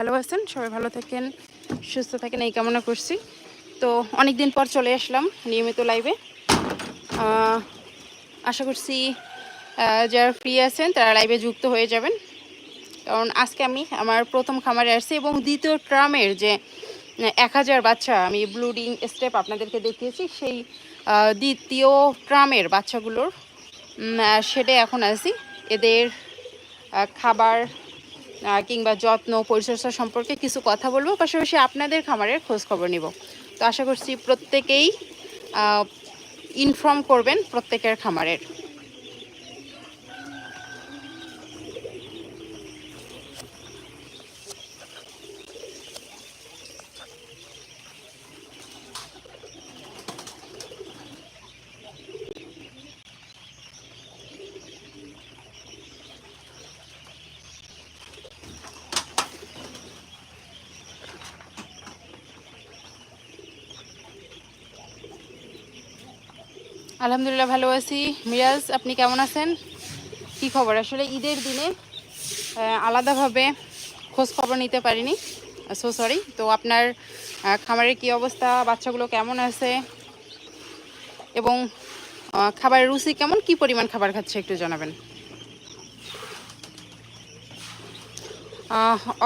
ভালো আছেন? সবাই ভালো থাকেন, সুস্থ থাকেন, এই কামনা করছি। তো অনেক দিন পর চলে আসলাম নিয়মিত লাইভে। আশা করছি যারা ফ্রি আছেন, তারা লাইভে যুক্ত হয়ে যাবেন। কারণ আজকে আমি আমার প্রথম খামারে আসছি এবং দ্বিতীয় ট্রামের যে এক হাজার বাচ্চা আমি ব্লুডিং স্টেপ আপনাদেরকে দেখিয়েছি, সেই দ্বিতীয় ট্রামের বাচ্চাগুলোর সেটা এখন আছি। এদের খাবার কিংবা যত্ন, পরিচর্যা সম্পর্কে কিছু কথা বলব, পাশাপাশি আপনাদের খামারের খোঁজ খবর নিব। তো আশা করছি প্রত্যেকেই ইনফর্ম করবেন প্রত্যেকের খামারের। আলহামদুলিল্লাহ ভালো আছি। মিরাজ, আপনি কেমন আছেন? কি খবর? আসলে ঈদের দিনে আলাদাভাবে খোঁজ খবর নিতে পারিনি। সো সরি তো আপনার খামারের কি অবস্থা? বাচ্চাগুলো কেমন আছে? এবং খাবারের রুচি কেমন? কি পরিমাণ খাবার খাচ্ছে একটু জানাবেন?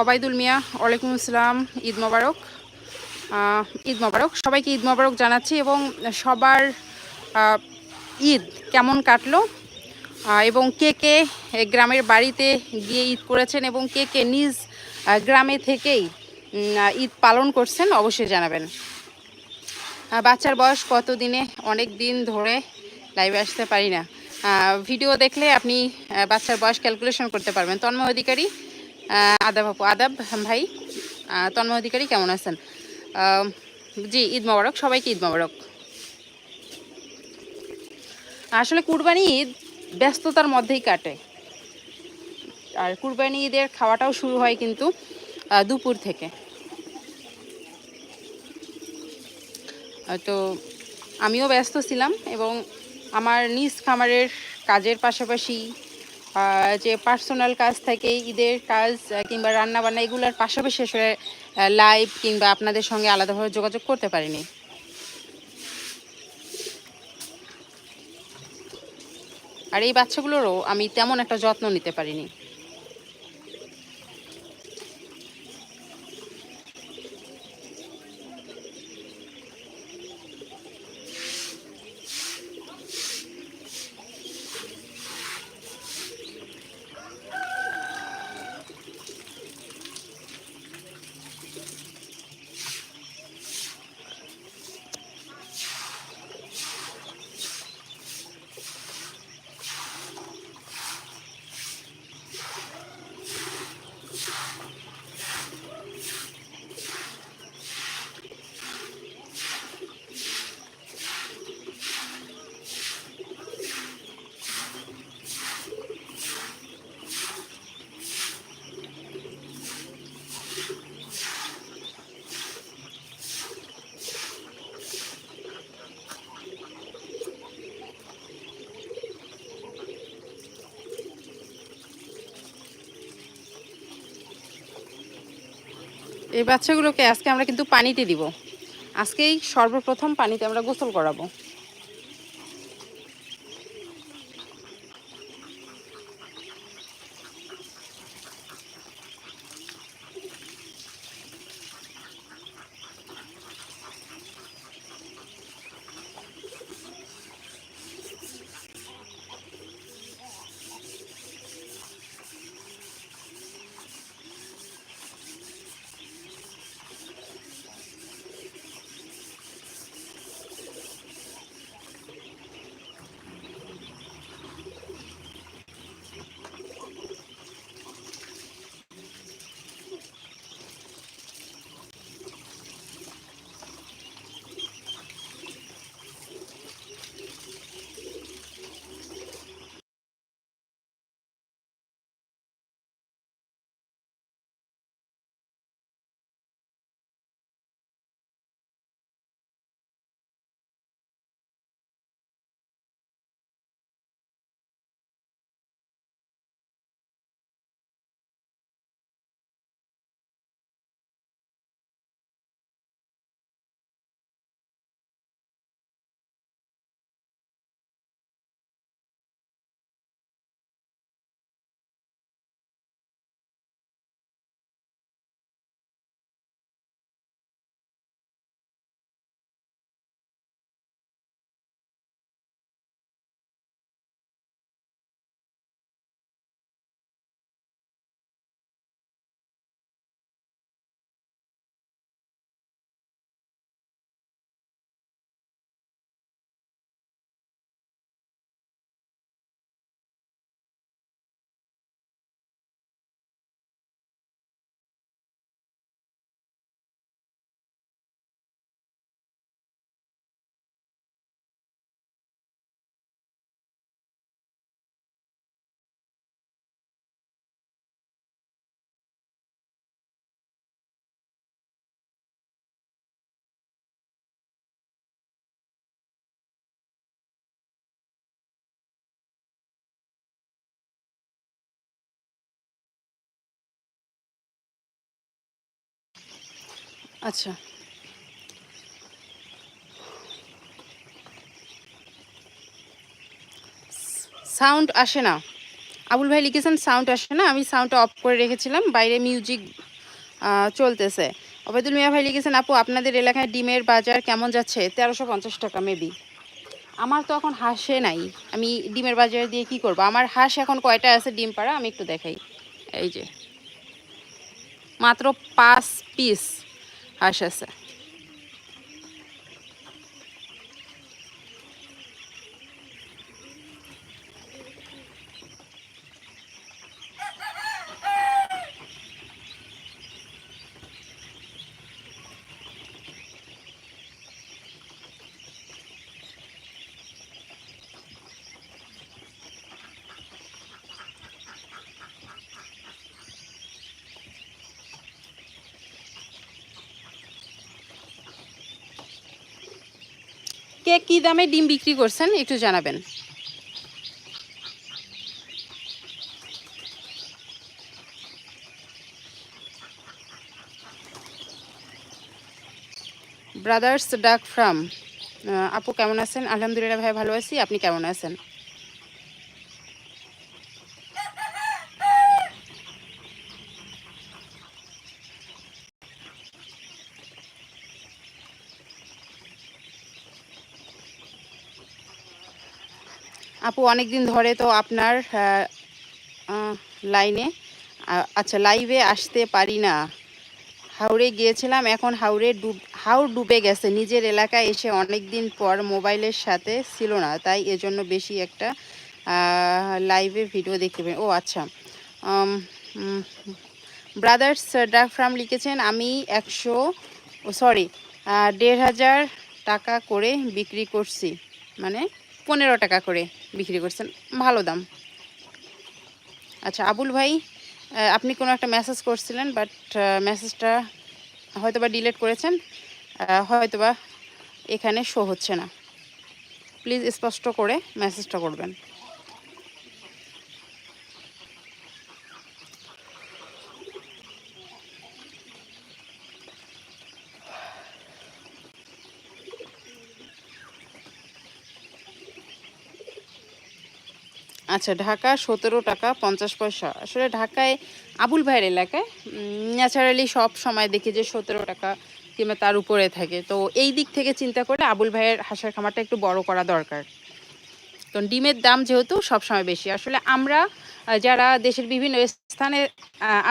অবায়দুল মিয়া, ওয়ালাইকুম আসসালাম। ঈদ মোবারক। ঈদ মোবারক। সবাইকে ঈদ মোবারক জানাচ্ছি এবং সবার ঈদ কেমন কাটলো? এবং কে কে গ্রামের বাড়িতে গিয়ে ঈদ করেছেন এবং কে কে নিজ গ্রামে থেকেই ঈদ পালন করছেন অবশ্যই জানাবেন। বাচ্চার বয়স কত দিনে অনেক দিন ধরে লাইভে আসতে পারি না। ভিডিও দেখলে আপনি বাচ্চার বয়স ক্যালকুলেশন করতে পারবেন। তন্ময় অধিকারী আদাব আপু আদাব ভাই আহ, তন্ময় অধিকারী কেমন আছেন? জি ঈদ মোবারক সবাইকে ঈদ মোবারক। আসলে কুরবানি ঈদ ব্যস্ততার মধ্যেই কাটে। আর কুরবানি ঈদের খাওয়াটাও শুরু হয় কিন্তু দুপুর থেকে। তো আমিও ব্যস্ত ছিলাম এবং আমার নিজ খামারের কাজের পাশাপাশি যে পার্সোনাল কাজ থাকে, ঈদের কাজ কিংবা রান্নাবান্না, এগুলোর পাশাপাশি আসলে লাইভ কিংবা আপনাদের সঙ্গে আলাদাভাবে যোগাযোগ করতে পারিনি। আর এই বাচ্চাগুলোরও আমি তেমন একটা যত্ন নিতে পারিনি। এই বাচ্চাগুলোকে আজকে আমরা কিন্তু পানিতে দিব। আজকেই সর্বপ্রথম পানিতে আমরা গোসল করাবো। আচ্ছা। সাউন্ড আসে না। আবুল ভাই লিখেছেন সাউন্ড আসে না। আমি সাউন্ডটা অফ করে রেখেছিলাম। বাইরে মিউজিক চলতেছে। অবেদুল মিয়া ভাই লিখেছেন, আপু, আপনাদের এলাকায় ডিমের বাজার কেমন যাচ্ছে? তেরোশো পঞ্চাশ টাকা মেবি আমার তো এখন হাঁসে নাই। আমি ডিমের বাজার দিয়ে কি করব? আমার হাঁস এখন কয়টা আছে? ডিম পাড়া, আমি একটু দেখাই। এই যে। মাত্র পাঁচ পিস হাঁস আছে কে কী দামে ডিম বিক্রি করছেন একটু জানাবেন। ব্রাদার্স ডাক ফ্রাম আপু কেমন আছেন? আলহামদুলিল্লাহ ভাই, ভালো আছি। আপনি কেমন আছেন? আপু অনেক দিন ধরে তো আপনার লাইনে আচ্ছা লাইভে আসতে পারি না। হাওড়ে গিয়েছিলাম, এখন হাওড়ে ডুব হাওড় ডুবে গেছে। নিজের এলাকায় এসে অনেক দিন পর মোবাইলের সাথে ছিল না, তাই এজন্য বেশি একটা লাইভে ভিডিও দেখতে ও আচ্ছা। ব্রাদার্স ডাক ফ্রাম লিখেছেন, আমি একশো সরি দেড় হাজার টাকা করে বিক্রি করছি। মানে পনেরো টাকা করে বিক্রি করছেন। ভালো দাম। আচ্ছা আবুল ভাই আপনি কোনো একটা মেসেজ করছিলেন বাট মেসেজটা হয়তোবা ডিলেট করেছেন হয়তোবা এখানে শো হচ্ছে না। প্লিজ স্পষ্ট করে মেসেজটা করবেন। আচ্ছা ঢাকা সতেরো টাকা পঞ্চাশ পয়সা। আসলে ঢাকায় আবুল ভাইয়ের এলাকায় ন্যাচারালি সব সময় দেখি যে সতেরো টাকা কিংবা তার উপরে থাকে। তো এই দিক থেকে চিন্তা করে আবুল ভাইয়ের হাঁসের খামারটা একটু বড় করা দরকার। তো ডিমের দাম যেহেতু সবসময় বেশি, আসলে আমরা যারা দেশের বিভিন্ন স্থানে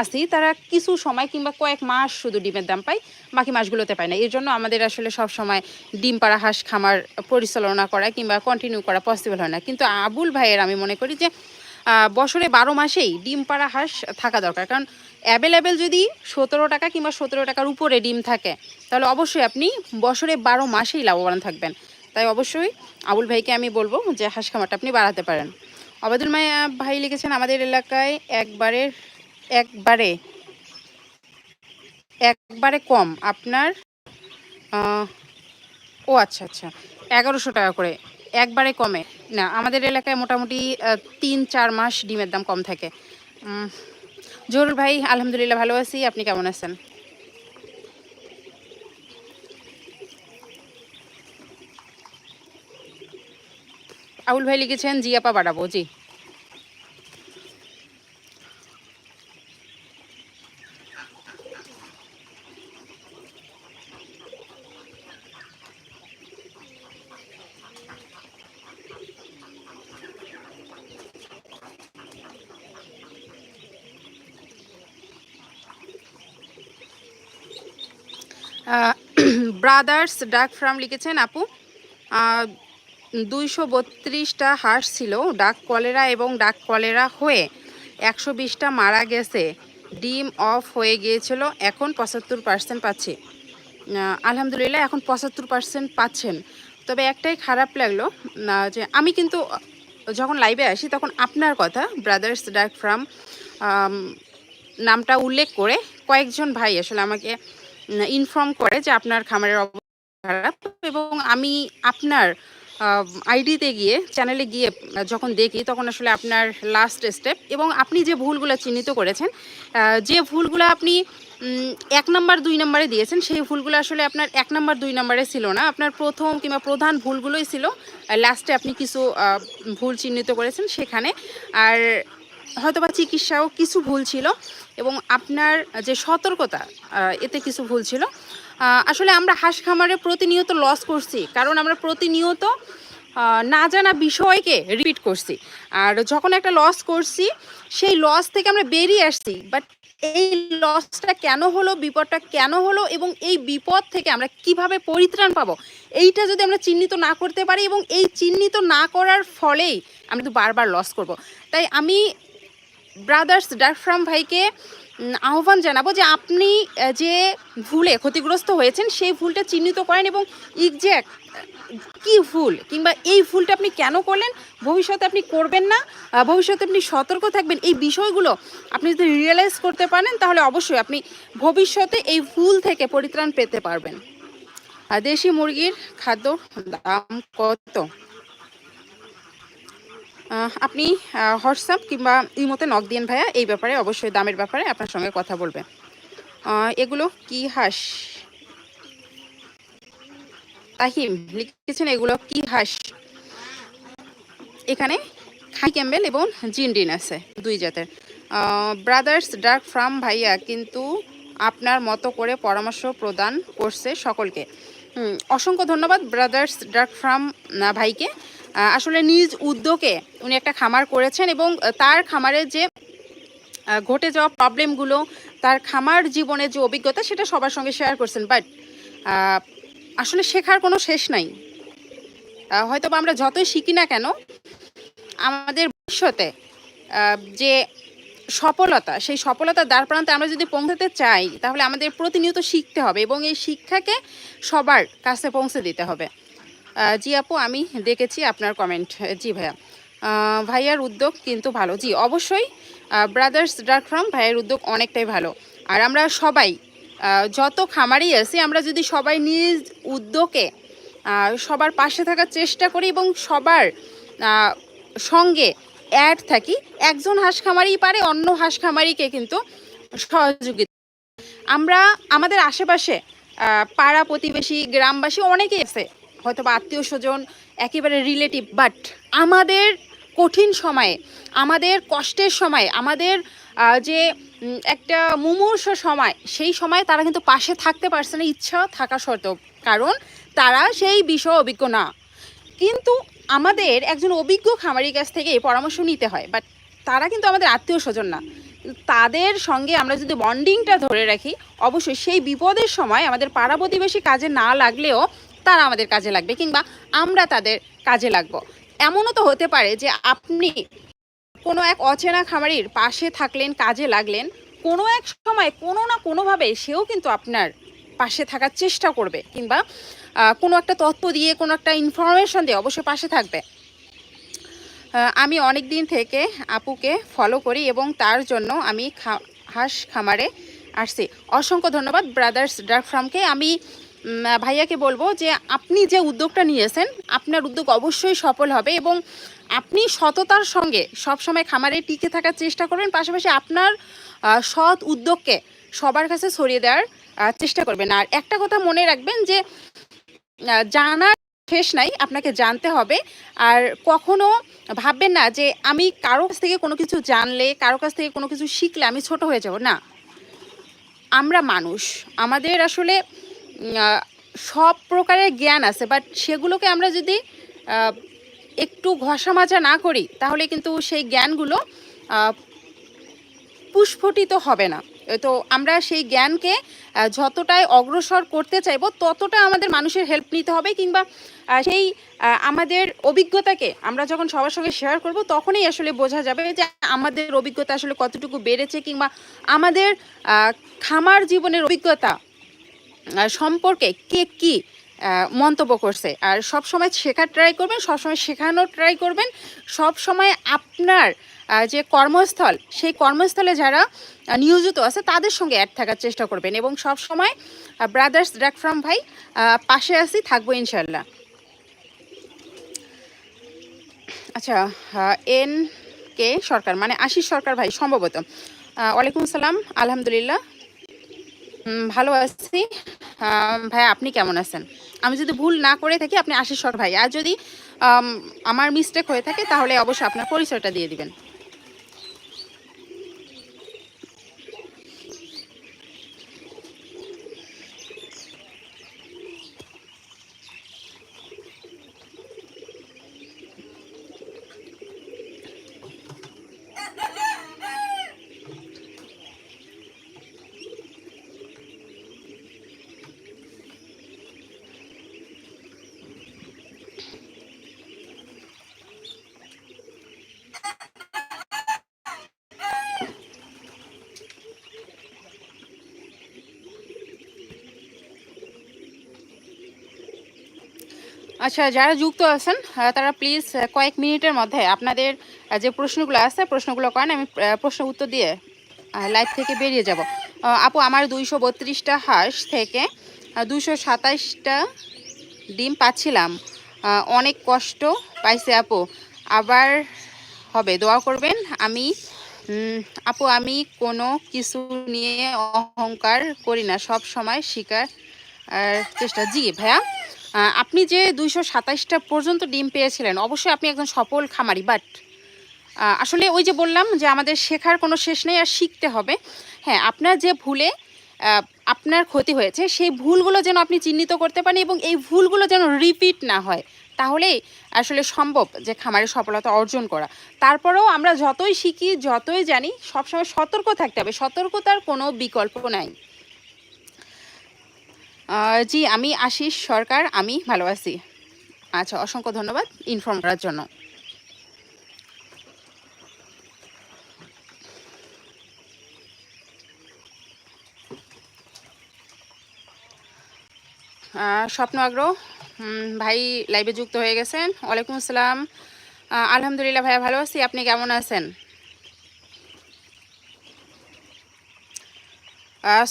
আসি তারা কিছু সময় কিংবা কয়েক মাস শুধু ডিমের দাম পায়, বাকি মাসগুলোতে পায় না। এর জন্য আমাদের আসলে সব সময় ডিম পাড়া, হাঁস খামার পরিচালনা করা কিংবা কন্টিনিউ করা পসিবল হয় না। কিন্তু আবুল ভাইয়ের আমি মনে করি যে বছরে বারো মাসেই ডিম পাড়া, হাঁস থাকা দরকার। কারণ অ্যাভেলেবেল যদি সতেরো টাকা কিংবা সতেরো টাকার উপরে ডিম থাকে, তাহলে অবশ্যই আপনি বছরে বারো মাসেই লাভবান থাকবেন। তাই অবশ্যই আবুল ভাইকে আমি বলব যে, হাঁস খামারটা আপনি বাড়াতে পারেন। অবাদুল মায়া ভাই লিখেছেন, আমাদের এলাকায় একবারে একবারে একবারে কম। আপনার ও আচ্ছা আচ্ছা এগারোশো টাকা করে, একবারে কমে। না, আমাদের এলাকায় মোটামুটি তিন, চার মাস ডিমের দাম কম থাকে। জহুরুল ভাই, আলহামদুলিল্লাহ ভালো আছি। আপনি কেমন আছেন? আউল ভাই লিখেছেন জি আপা বাড়াবো জি। ব্রাদার্স ডাক ফ্রাম লিখেছেন আপু। দুইশো বত্রিশটা হাঁস ছিল, ডাক কলেরা এবং ডাক কলেরা হয়ে একশো বিশটা মারা গেছে। ডিম অফ হয়ে গিয়েছিল, এখন পঁচাত্তর পার্সেন্ট পাচ্ছি। আলহামদুলিল্লাহ এখন পঁচাত্তর পার্সেন্ট পাচ্ছেন। তবে একটাই খারাপ লাগল যে আমি কিন্তু যখন লাইভে আসি তখন আপনার কথা ব্রাদার্স ডাক ফ্রাম নামটা উল্লেখ করে কয়েকজন ভাই আসলে আমাকে ইনফর্ম করে যে আপনার খামারের অবস্থা খারাপ এবং আমি আপনার আইডিতে গিয়ে চ্যানেলে গিয়ে যখন দেখি, তখন আসলে আপনার লাস্ট স্টেপ এবং আপনি যে ভুলগুলো চিহ্নিত করেছেন যে ভুলগুলো আপনি এক নাম্বার, দুই নাম্বারে দিয়েছেন, সেই ভুলগুলো আসলে আপনার এক নাম্বার, দুই নাম্বারে ছিল না। আপনার প্রথম কিংবা প্রধান ভুলগুলোই ছিল। লাস্টে আপনি কিছু ভুল চিহ্নিত করেছেন সেখানে। আর হয়তোবা চিকিৎসাও কিছু ভুল ছিল এবং আপনার যে সতর্কতা এতে কিছু ভুল ছিল। আসলে আমরা হাঁস খামারে প্রতিনিয়ত লস করছি, কারণ আমরা প্রতিনিয়ত না জানা বিষয়কে রিপিট করছি। আর যখন একটা লস করছি, সেই লস থেকে আমরা বেরিয়ে আসছি বাট এই লসটা কেন হলো, বিপদটা কেন হলো, এবং এই বিপদ থেকে আমরা কীভাবে পরিত্রাণ পাবো, এইটা যদি আমরা চিহ্নিত না করতে পারি, এবং এই চিহ্নিত না করার ফলেই আমরা কিন্তু বারবার লস করব। তাই আমি ব্রাদার্স ডারফ্রাম ভাইকে আহ্বান জানাব যে আপনি যে ভুলে ক্ষতিগ্রস্ত হয়েছেন, সেই ভুলটা চিহ্নিত করেন এবং এক্স্যাক্ট কি ভুল কিংবা এই ভুলটা আপনি কেন করলেন, ভবিষ্যতে আপনি করবেন না ভবিষ্যতে আপনি সতর্ক থাকবেন, এই বিষয়গুলো আপনি যদি রিয়েলাইজ করতে পারেন, তাহলে অবশ্যই আপনি ভবিষ্যতে এই ভুল থেকে পরিত্রাণ পেতে পারবেন। দেশি মুরগির খাদ্য দাম কত? আপনি হোয়াটসঅ্যাপ কিংবা ইমোতে নক দিন ভাইয়া, এই ব্যাপারে, অবশ্যই দামের ব্যাপারে আপনার সঙ্গে কথা বলবে। এগুলো কি হাঁস? তাহিম, লিখেছেন এগুলো কি হাঁস? এখানে খাই ক্যাম্বেল এবং জিনডিন আছে, দুই জাতের। ব্রাদার্স ডার্ক ফার্ম ভাইয়া, কিন্তু আপনার মতো করে পরামর্শ প্রদান করছে সকলকে। অসংখ্য ধন্যবাদ ব্রাদার্স ডার্ক ফার্ম ভাইকে। আসলে নিজ উদ্যোগে উনি একটা খামার করেছেন এবং তার খামারের যে ঘটে যাওয়া প্রবলেমগুলো তার খামার জীবনের যে অভিজ্ঞতা, সেটা সবার সঙ্গে শেয়ার করছেন। বাট আসলে শেখার কোনো শেষ নাই। হয়তো বা আমরা যতই শিখি না কেন, আমাদের ভবিষ্যতে যে সফলতা, সেই সফলতার দ্বার প্রান্তে আমরা যদি পৌঁছাতে চাই, তাহলে আমাদের প্রতিনিয়ত শিখতে হবে এবং এই শিক্ষাকে সবার কাছে পৌঁছে দিতে হবে। জি আপু, আমি দেখেছি আপনার কমেন্ট জি ভাইয়া। ভাইয়ার উদ্যোগ কিন্তু ভালো। জি, অবশ্যই ব্রাদার্স ডার্ক ফার্ম ভাইয়ের উদ্যোগ অনেকটাই ভালো। আর আমরা সবাই যত খামারি আছি, আমরা যদি সবাই নিজ উদ্যোগে সবার পাশে থাকার চেষ্টা করি এবং সবার সঙ্গে অ্যাড থাকি, একজন হাঁস খামারি পারে, অন্য হাঁস খামারিকে কিন্তু সহযোগিতা। আমরা আমাদের আশেপাশে পাড়া প্রতিবেশী, গ্রামবাসী অনেকেই আছে হয়তো বা আত্মীয় স্বজন একেবারে রিলেটিভ বাট আমাদের কঠিন সময়ে, আমাদের কষ্টের সময়, আমাদের যে একটা মুমূর্ষ সময়, সেই সময় তারা কিন্তু পাশে থাকতে পারছে না, ইচ্ছা থাকা সত্ত্বেও। কারণ তারা সেই বিষয়ে অভিজ্ঞ না। কিন্তু আমাদের একজন অভিজ্ঞ খামারির কাছ থেকে পরামর্শ নিতে হয় বাট তারা কিন্তু আমাদের আত্মীয় স্বজন না। তাদের সঙ্গে আমরা যদি বন্ডিংটা ধরে রাখি, অবশ্যই সেই বিপদের সময় আমাদের পাড়া প্রতিবেশী কাজে না লাগলেও তারা আমাদের কাজে লাগবে কিংবা আমরা তাদের কাজে লাগবো। এমনও তো হতে পারে যে আপনি কোনো এক অচেনা খামারির পাশে থাকলেন, কাজে লাগলেন, কোনো এক সময় কোনো না কোনোভাবে সেও কিন্তু আপনার পাশে থাকার চেষ্টা করবে কিংবা কোনো একটা তথ্য দিয়ে, কোনো একটা ইনফরমেশন দিয়ে অবশ্যই পাশে থাকবে। আমি অনেক দিন থেকে আপুকে ফলো করি এবং তার জন্য আমি হাঁস খামারে আসছি। অসংখ্য ধন্যবাদ ব্রাদার্স ডার্ক ফার্মকে আমি ভাইয়াকে বলব যে আপনি যে উদ্যোগটা নিয়েছেন, আপনার উদ্যোগ অবশ্যই সফল হবে এবং আপনি সততার সঙ্গে সবসময় খামারে টিকে থাকার চেষ্টা করবেন, পাশাপাশি আপনার সৎ উদ্যোগকে সবার কাছে ছড়িয়ে দেওয়ার চেষ্টা করবেন। আর একটা কথা মনে রাখবেন যে জানার শেষ নাই, আপনাকে জানতে হবে। আর কখনো ভাববেন না যে আমি কারও কাছ থেকে কোনো কিছু জানলে, কারও কাছ থেকে কোনো কিছু শিখলে আমি ছোট হয়ে যাব। না। আমরা মানুষ। আমাদের আসলে সব প্রকারের জ্ঞান আছে বাট সেগুলোকে আমরা যদি একটু ঘষা মাজা না করি তাহলে কিন্তু সেই জ্ঞানগুলো আহ, পুষ্পটিত হবে না। তো আমরা সেই জ্ঞানকে যতটাই অগ্রসর করতে চাইব ততটা আমাদের মানুষের হেল্প নিতে হবে কিংবা সেই আমাদের অভিজ্ঞতাকে আমরা যখন সবার সঙ্গে শেয়ার করব তখনই আসলে বোঝা যাবে যে আমাদের অভিজ্ঞতা আসলে কতটুকু বেড়েছে কিংবা আমাদের খামার জীবনের অভিজ্ঞতা সম্পর্কে কে কি মন্তব্য করছে। আর সব সময় শেখার ট্রাই করবেন সব সময় শেখানোর ট্রাই করবেন। সব সময় আপনার যে কর্মস্থল, সেই কর্মস্থলে যারা নিয়োজিত আছে, তাদের সঙ্গে অ্যাড থাকার চেষ্টা করবেন। এবং সব সময় ব্রাদার্স ড্রাক ফ্রাম ভাই পাশে আসি থাকব ইনশাল্লাহ আচ্ছা এন কে সরকার মানে আশিস সরকার ভাই, সম্ভবত। ওয়ালাইকুম সালাম আলহামদুলিল্লাহ। ভালো আছি। ভাই আপনি কেমন আছেন? আমি যদি ভুল না করে থাকি, আপনি আশিস ভাই আর যদি আমার মিস্টেক হয়ে থাকে, তাহলে অবশ্যই আপনার পরিচয়টা দিয়ে দিবেন। আচ্ছা যারা যুক্ত আছেন তারা প্লিজ কয়েক মিনিটের মধ্যে আপনাদের যে প্রশ্নগুলো আছে, প্রশ্নগুলো করেন, আমি প্রশ্ন উত্তর দিয়ে লাইভ থেকে বেরিয়ে যাব। আপু, আমার দুইশো বত্রিশটা হাঁস থেকে দুশো সাতাইশটা ডিম পাচ্ছিলাম। অনেক কষ্ট পাইছে আপু। আবার হবে, দোয়া করবেন, আমি আপু, আমি কোনো কিছু নিয়ে অহংকার করি না, সব সময় শিকার চেষ্টা। জি, ভাইয়া? আপনি যে দুইশো সাতাইশটা পর্যন্ত ডিম পেয়েছিলেন, অবশ্যই আপনি একজন সফল খামারি বাট আসলে ওই যে বললাম যে আমাদের শেখার কোনো শেষ নেই আর শিখতে হবে। হ্যাঁ আপনার যে ভুলে আপনার ক্ষতি হয়েছে, সেই ভুলগুলো যেন আপনি চিহ্নিত করতে পারেন এবং এই ভুলগুলো যেন রিপিট না হয় তাহলেই আসলে সম্ভব যে খামারে সফলতা অর্জন করা। তারপরেও আমরা যতই শিখি, যতই জানি, সবসময় সতর্ক থাকতে হবে। সতর্কতার কোনো বিকল্প নাই। জি, আমি আশিস সরকার, আমি ভালো আছি। আচ্ছা অসংখ্য ধন্যবাদ ইনফর্ম করার জন্য। স্বপ্ন আগ্রহ ভাই লাইভে যুক্ত হয়ে গেছেন। ওয়ালাইকুম আসসালাম। আলহামদুলিল্লাহ ভাইয়া, ভালো আছি। আপনি কেমন আছেন?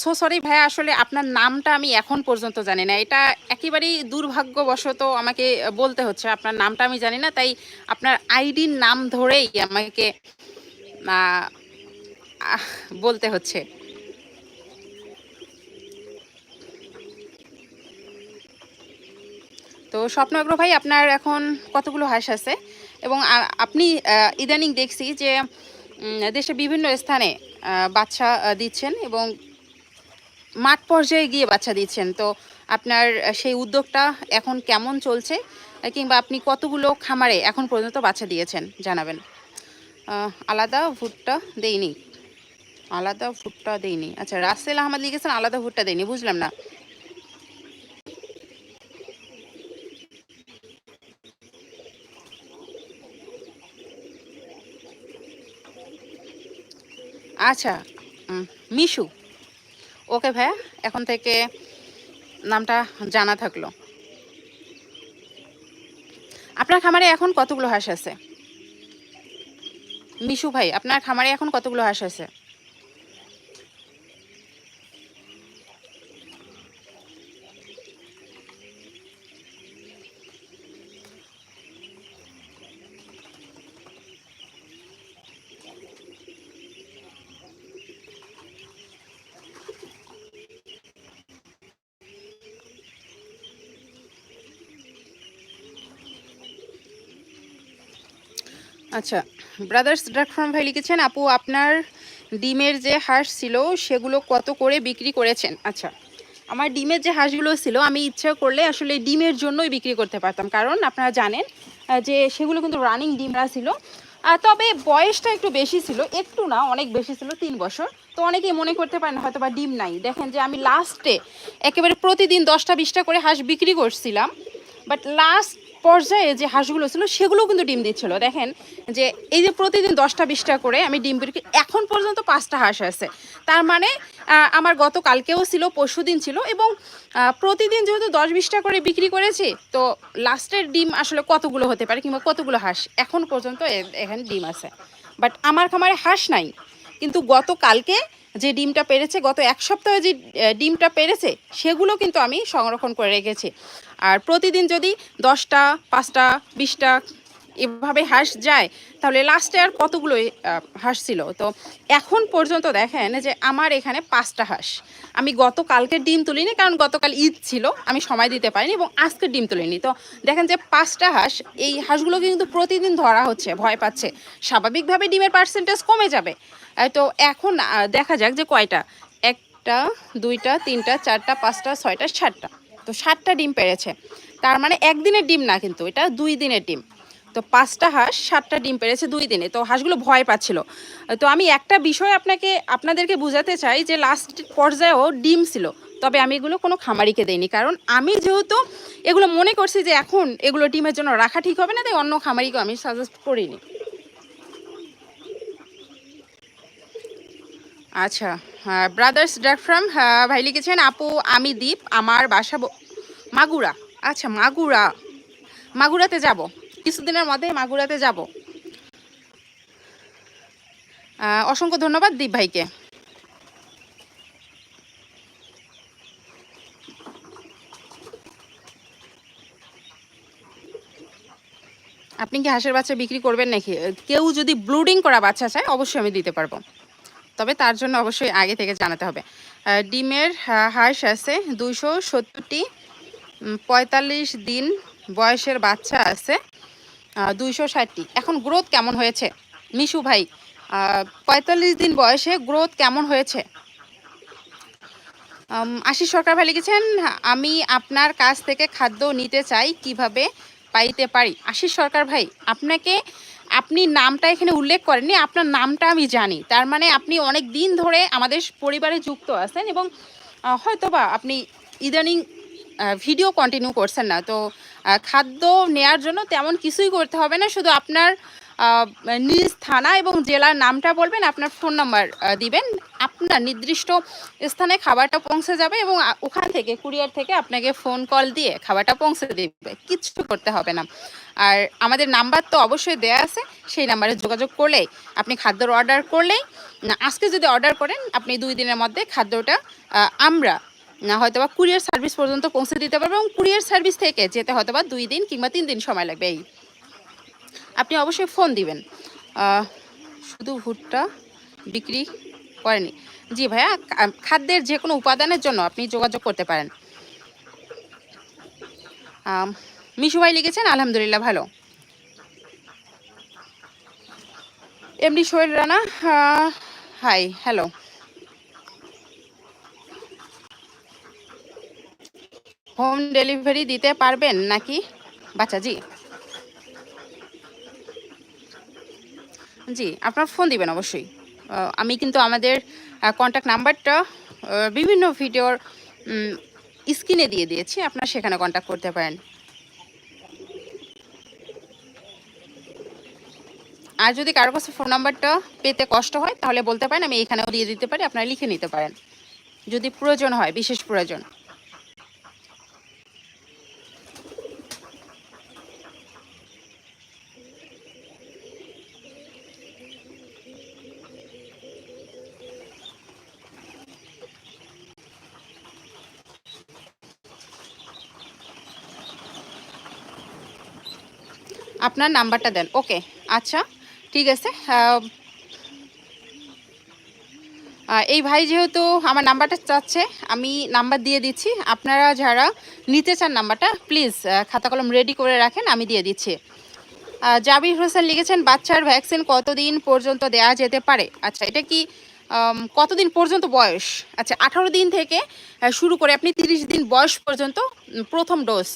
সো সরি ভাইয়া আসলে আপনার নামটা আমি এখন পর্যন্ত জানি না। এটা একেবারেই দুর্ভাগ্যবশত আমাকে বলতে হচ্ছে, আপনার নামটা আমি জানি না, তাই আপনার আইডির নাম ধরেই আমাকে বলতে হচ্ছে। তো স্বপ্ন আগ্রহ ভাই, আপনার এখন কতগুলো হাঁস আছে? এবং আপনি ইদানিং দেখছি যে দেশের বিভিন্ন স্থানে বাচ্চা দিচ্ছেন এবং মাঠ পর্যায়ে গিয়ে বাচ্চা দিচ্ছেন। তো আপনার সেই উদ্যোগটা এখন কেমন চলছে? কিংবা আপনি কতগুলো খামারে এখন পর্যন্ত বাচ্চা দিয়েছেন, জানাবেন। আলাদা ভুট্টা দেইনি। আলাদা ভুট্টা দেইনি। আচ্ছা রাসেল আহমদ লিখেছেন, আলাদা ভুট্টা দেইনি, বুঝলাম না। আচ্ছা মিশু। ওকে ভাইয়া এখন থেকে নামটা জানা থাকল। আপনার খামারে এখন কতগুলো হাঁস আছে? মিশু ভাই, আপনার খামারে এখন কতগুলো হাঁস আছে? আচ্ছা ব্রাদার্স ড্রাক ফার্ম ভাই লিখেছেন, আপু, আপনার ডিমের যে হাঁস ছিল, সেগুলো কত করে বিক্রি করেছেন? আচ্ছা আমার ডিমের যে হাঁসগুলো ছিল, আমি ইচ্ছা করলে আসলে ডিমের জন্যই বিক্রি করতে পারতাম। কারণ আপনারা জানেন যে সেগুলো কিন্তু রানিং ডিমরা ছিল। তবে বয়সটা একটু বেশি ছিল, একটু না, অনেক বেশি ছিল, তিন বছর। তো অনেকেই মনে করতে পারেন হয়তো বা ডিম নাই। দেখেন যে আমি লাস্টে একেবারে প্রতিদিন দশটা, বিশটা করে হাঁস বিক্রি করছিলাম। বাট লাস্ট পর্যায়ে যে হাঁসগুলো ছিল, সেগুলোও কিন্তু ডিম দিচ্ছিল। দেখেন যে এই যে প্রতিদিন দশটা বিশটা করে আমি ডিম বিক্রি, এখন পর্যন্ত পাঁচটা হাঁস আছে। তার মানে আমার গত কালকেও ছিল পরশু দিন ছিল এবং প্রতিদিন যেহেতু দশ বিশটা করে বিক্রি করেছি, তো লাস্টের ডিম আসলে কতগুলো হতে পারে কিংবা কতগুলো হাঁস? এখন পর্যন্ত এখানে ডিম আছে। বাট আমার খামারে হাঁস নাই। কিন্তু গত কালকে যে ডিমটা পেরেছে, গত এক সপ্তাহে যে ডিমটা পেরেছে, সেগুলো কিন্তু আমি সংরক্ষণ করে রেখেছি। আর প্রতিদিন যদি দশটা, পাঁচটা, বিশটা এভাবে হাঁস যায়, তাহলে লাস্টে আর কতগুলো হাঁস ছিল? তো এখন পর্যন্ত দেখেন যে আমার এখানে পাঁচটা হাঁস। আমি গতকালকে ডিম তুলিনি, কারণ গতকাল ঈদ ছিল, আমি সময় দিতে পারিনি এবং আজকে ডিম তুলিনি। তো দেখেন যে পাঁচটা হাঁস, এই হাঁসগুলো কিন্তু প্রতিদিন ধরা হচ্ছে, ভয় পাচ্ছে। স্বাভাবিকভাবে ডিমের পার্সেন্টেজ কমে যাবে। তো এখন দেখা যাক যে কয়টা? একটা, দুইটা, তিনটা, চারটা, পাঁচটা, ছয়টা, সাতটা। তো সাতটা ডিম পেরেছে। তার মানে একদিনের ডিম না কিন্তু, এটা দুই দিনের ডিম। তো পাঁচটা হাঁস, সাতটা ডিম পেরেছে দুই দিনে। তো হাঁসগুলো ভয় পাচ্ছিল। তো আমি একটা বিষয় আপনাকে, আপনাদেরকে বোঝাতে চাই যে লাস্ট পর্যায়েও ডিম ছিল, তবে আমি এগুলো কোনো খামারিকে দেইনি। কারণ আমি যেহেতু এগুলো মনে করছি যে এখন এগুলো ডিমের জন্য রাখা ঠিক হবে না, তাই অন্য খামারিকেও আমি সাজেস্ট করিনি। আচ্ছা ব্রাদার্স ডাক ফ্রম ভাই লিখেছেন, আপু, আমি দীপ, আমার বাসা মাগুরা আচ্ছা মাগুরা, মাগুরাতে যাব, কিছুদিনের মধ্যে মাগুরাতে যাব। অসংখ্য ধন্যবাদ দীপ ভাইকে। আপনি কি হাঁসের বাচ্চা বিক্রি করবেন নাকি? কেউ যদি ব্লুডিং করা বাচ্চা চায়, অবশ্যই আমি দিতে পারব। তবে তার জন্য অবশ্যই আগে থেকে জানাতে হবে। ডিমের হাঁস আছে দুইশো সত্তরটি পঁয়তাল্লিশ দিন বয়সের বাচ্চা আছে দুইশো ষাটটি। এখন গ্রোথ কেমন হয়েছে? মিশু ভাই পঁয়তাল্লিশ দিন বয়সে গ্রোথ কেমন হয়েছে? আশিস সরকার ভাই লিখেছেন, আমি আপনার কাছ থেকে খাদ্য নিতে চাই, কীভাবে পাইতে পারি? আশিস সরকার ভাই, আপনাকে আপনি নামটা এখানে উল্লেখ করেননি, আপনার নামটা আমি জানি। তার মানে আপনি অনেক দিন ধরে আমাদের পরিবারে যুক্ত আছেন এবং হয়তো হয়তোবা আপনি ইদানিং ভিডিও কন্টিনিউ করছেন না। তো খাদ্য নেয়ার জন্য তেমন কিছুই করতে হবে না, শুধু আপনার নিজ থানা এবং জেলার নামটা বলবেন, আপনার ফোন নাম্বার দিবেন। আপনার নির্দিষ্ট স্থানে খাবারটা পৌঁছে যাবে এবং ওখান থেকে কুরিয়ার থেকে আপনাকে ফোন কল দিয়ে খাবারটা পৌঁছে দেবে। কিচ্ছু করতে হবে না। আর আমাদের নাম্বার তো অবশ্যই দেয়া আছে, সেই নাম্বারে যোগাযোগ করলেই, আপনি খাদ্যর অর্ডার করলেই আজকে যদি অর্ডার করেন, আপনি দুই দিনের মধ্যে খাদ্যটা আমরা, না হয়তো বা কুরিয়ার সার্ভিস পর্যন্ত পৌঁছে দিতে পারব এবং কুরিয়ার সার্ভিস থেকে যেতে হয়তো বা দুই দিন কিংবা তিন দিন সময় লাগবে এই আপনি অবশ্যই ফোন দিবেন। শুধু ভুট্টা বিক্রি করেনি। জি ভাইয়া খাদ্যের যে কোনো উপাদানের জন্য আপনি যোগাযোগ করতে পারেন। মিশু ভাই লিখেছেন, আলহামদুলিল্লাহ ভালো। এমনি Sohel Rana hi hello home delivery দিতে পারবেন নাকি? বাচ্চা, জি। জি, আপনার ফোন দিবেন অবশ্যই। আমি কিন্তু আমাদের কন্ট্যাক্ট নাম্বারটা বিভিন্ন ভিডিওর স্ক্রিনে দিয়ে দিয়েছি, আপনারা সেখানে কন্ট্যাক্ট করতে পারেন। আর যদি কারও কাছে ফোন নাম্বারটা পেতে কষ্ট হয়, তাহলে বলতে পারেন, আমি এখানেও দিয়ে দিতে পারি, আপনারা লিখে নিতে পারেন। যদি প্রয়োজন হয়, বিশেষ প্রয়োজন। আপনার নাম্বারটা দেন। ওকে আচ্ছা ঠিক আছে। এই ভাই যেহেতু আমার নাম্বারটা চাচ্ছে, আমি নাম্বার দিয়ে দিচ্ছি। আপনারা যারা নিতে চান নাম্বারটা, প্লিজ খাতা কলম রেডি করে রাখেন, আমি দিয়ে দিচ্ছি। জাবির হোসেন লিখেছেন, বাচ্চার ভ্যাকসিন কতদিন পর্যন্ত দেওয়া যেতে পারে? আচ্ছা এটা কি কতদিন পর্যন্ত বয়স? আচ্ছা আঠারো দিন থেকে শুরু করে আপনি তিরিশ দিন বয়স পর্যন্ত প্রথম ডোজ।